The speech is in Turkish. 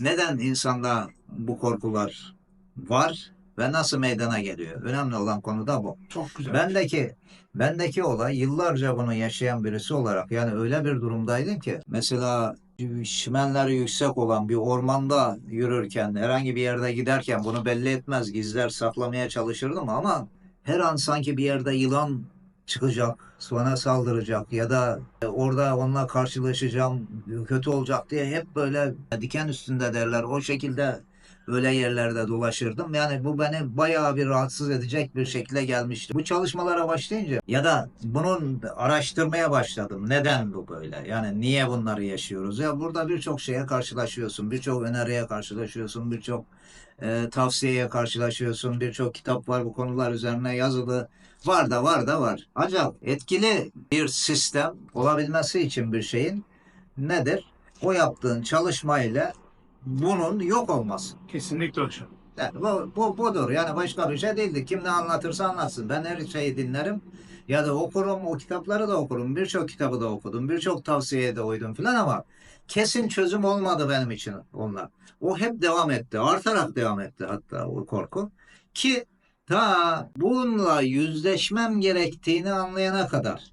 neden insanda bu korkular var ve nasıl meydana geliyor? Önemli olan konu da bu. Çok güzel. Bendeki bendeki olay yıllarca bunu yaşayan birisi olarak yani öyle bir durumdaydım ki mesela çimenleri yüksek olan bir ormanda yürürken herhangi bir yerde giderken bunu belli etmez gizler saklamaya çalışırdım ama her an sanki bir yerde yılan çıkacak bana saldıracak ya da orada onunla karşılaşacağım kötü olacak diye hep böyle diken üstünde derler. O şekilde öyle yerlerde dolaşırdım. Yani bu beni bayağı bir rahatsız edecek bir şekilde gelmişti. Bu çalışmalara başlayınca ya da bunun araştırmaya başladım. Neden bu böyle? Yani niye bunları yaşıyoruz? Ya burada birçok şeye karşılaşıyorsun. Birçok öneriye karşılaşıyorsun. Birçok e, tavsiyeye karşılaşıyorsun. Birçok kitap var bu konular üzerine yazılı. Var da var da var. Ancak etkili bir sistem olabilmesi için bir şeyin nedir? O yaptığın çalışmayla bunun yok olması. Kesinlikle hocam. Yani bu, bu budur. Yani başka bir şey değildi. Kim ne anlatırsa anlatsın. Ben her şeyi dinlerim. Ya da okurum. O kitapları da okurum. Birçok kitabı da okudum. Birçok tavsiyeye de uydum falan ama kesin çözüm olmadı benim için onlar. O hep devam etti. Artarak devam etti hatta o korku. Ki ta bununla yüzleşmem gerektiğini anlayana kadar